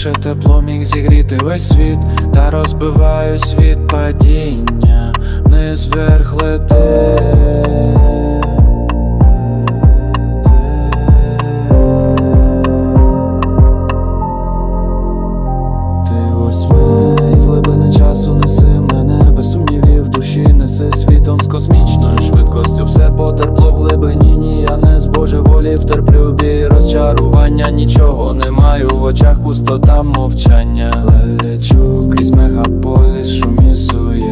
Раніше тепло міг зігріти весь світ, та розбиваюсь від падіння, вниз вверх лети. Ти восьми з глибини часу неси мене. Без сумнівів душі неси світом з космічною швидкостю. Все потерпло в глибині ні, я не з божеволів терплю бій. Розчарування нічого не в очах пустота мовчання Лечу крізь мегаполіс шумі суєти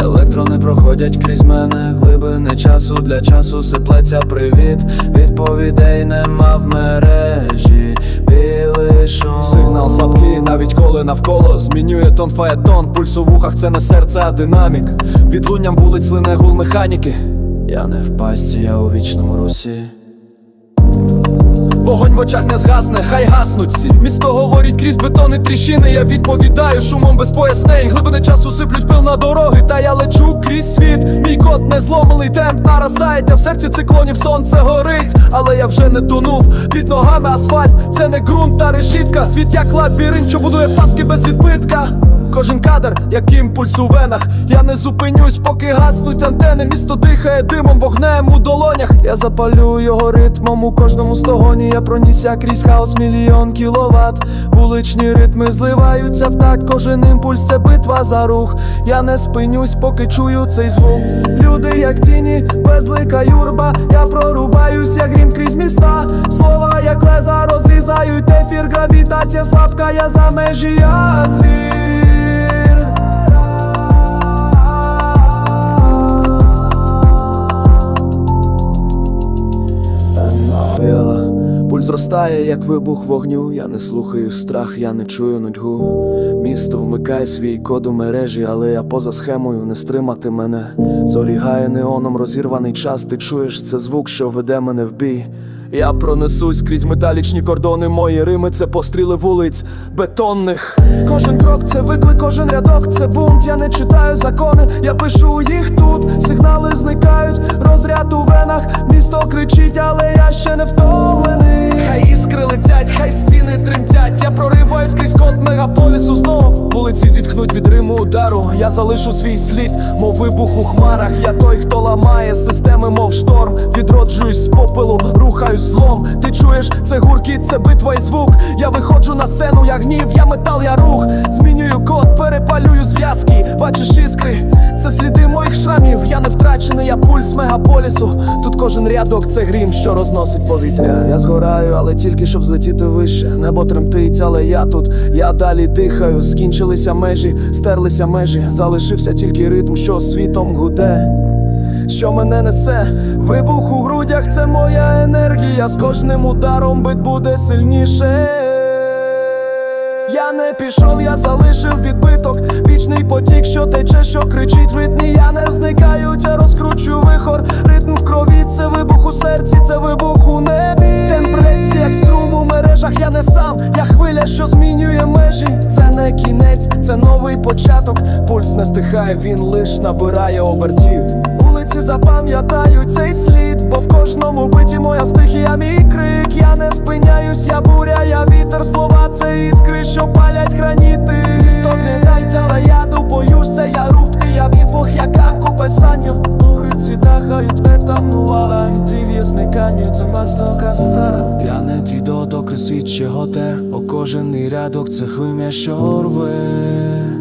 Електрони проходять крізь мене глибини часу для часу сиплеться привіт. Відповідей нема в мережі. Білий шум Сигнал слабкий, навіть коли навколо змінює тон фаетон, пульс у вухах це не серце, а динамік. Відлунням вулиць лине гул механіки. Я не в пастці, я у вічному русі. Вогонь в очах не згасне, хай гаснуть всі Місто говорить крізь бетони тріщини. Я відповідаю шумом без пояснень. Глибини часу сиплють пил на дороги, та я лечу крізь світ. Мій кот не зломилий, темп наростає, а в серці циклонів сонце горить. Але я вже не тонув під ногами асфальт. Це не ґрунт та решітка. Світ як лабіринт, що будує паски без відбитка. Кожен кадр, як імпульс у венах. Я не зупинюсь, поки гаснуть антени. Місто дихає димом, вогнем у долонях. Я запалю його ритмом у кожному стогоні. Я пронісся крізь хаос мільйон кіловат. Вуличні ритми зливаються в такт. Кожен імпульс це битва за рух. Я не спинюсь, поки чую цей звук. Люди, як тіні, безлика юрба. Я прорубаюсь, як грім крізь міста. Слова, як леза, розрізають ефір, гравітація слабка, я за межі, я звір. Зростає, як вибух вогню. Я не слухаю страх, я не чую нудьгу. Місто вмикає свій код у мережі, але я поза схемою не стримати мене. Зорігає неоном розірваний час. Ти чуєш це звук, що веде мене в бій. Я пронесусь крізь металічні кордони. Мої рими це постріли вулиць бетонних. Кожен крок це виклик, кожен рядок це бунт. Я не читаю закони, я пишу їх тут. Сигнали зникають, розряд у венах. Місто кричить, але я ще не втомлений. Прориваюсь крізь код мегаполісу знов. Вулиці зітхнуть від риму удару. Я залишу свій слід, мов вибух у хмарах. Я той, хто ламає системи, мов шторм. Відроджуюсь з попелу, рухаюсь злом. Ти чуєш, це гуркіт, це битва і звук. Я виходжу на сцену, я гнів, я метал, я рух. Змінюю код, перепалюю зв'язки. Бачиш іскри, це сліди моїх шрамів. Втрачений, я пульс мегаполісу. Тут кожен рядок це грім, що розносить повітря. Я згораю, але тільки щоб злетіти вище. Небо тремтить, але я тут, я далі дихаю. Скінчилися межі, стерлися межі. Залишився тільки ритм, що світом гуде. Що мене несе, вибух у грудях, це моя енергія. З кожним ударом бит буде сильніше. Я не пішов, я залишив відбиток. Вічний потік, що тече, що кричить в ритмі. Я не зникаю, я розкручу вихор. Ритм в крові, це вибух у серці, це вибух у небі. Темпреці, як струм у мережах, я не сам, я хвиля, що змінює межі. Це не кінець, це новий початок. Пульс не стихає, він лиш набирає обертів. Вулиці запам'ятають цей слід, бо в кожному биті моя стихія, мій крик. Я не спиняюсь, я буря, я вітер, слова, це іскри, що палять граніти. Місто гнітають, але я боюся, я рубки, я віпух, яка ku писанню. Духи цвітахають метамувала, і ті зникають, це мастока стара. Я не дійду, доки світ ще готе, о кожен рядок це хвимя, що рве.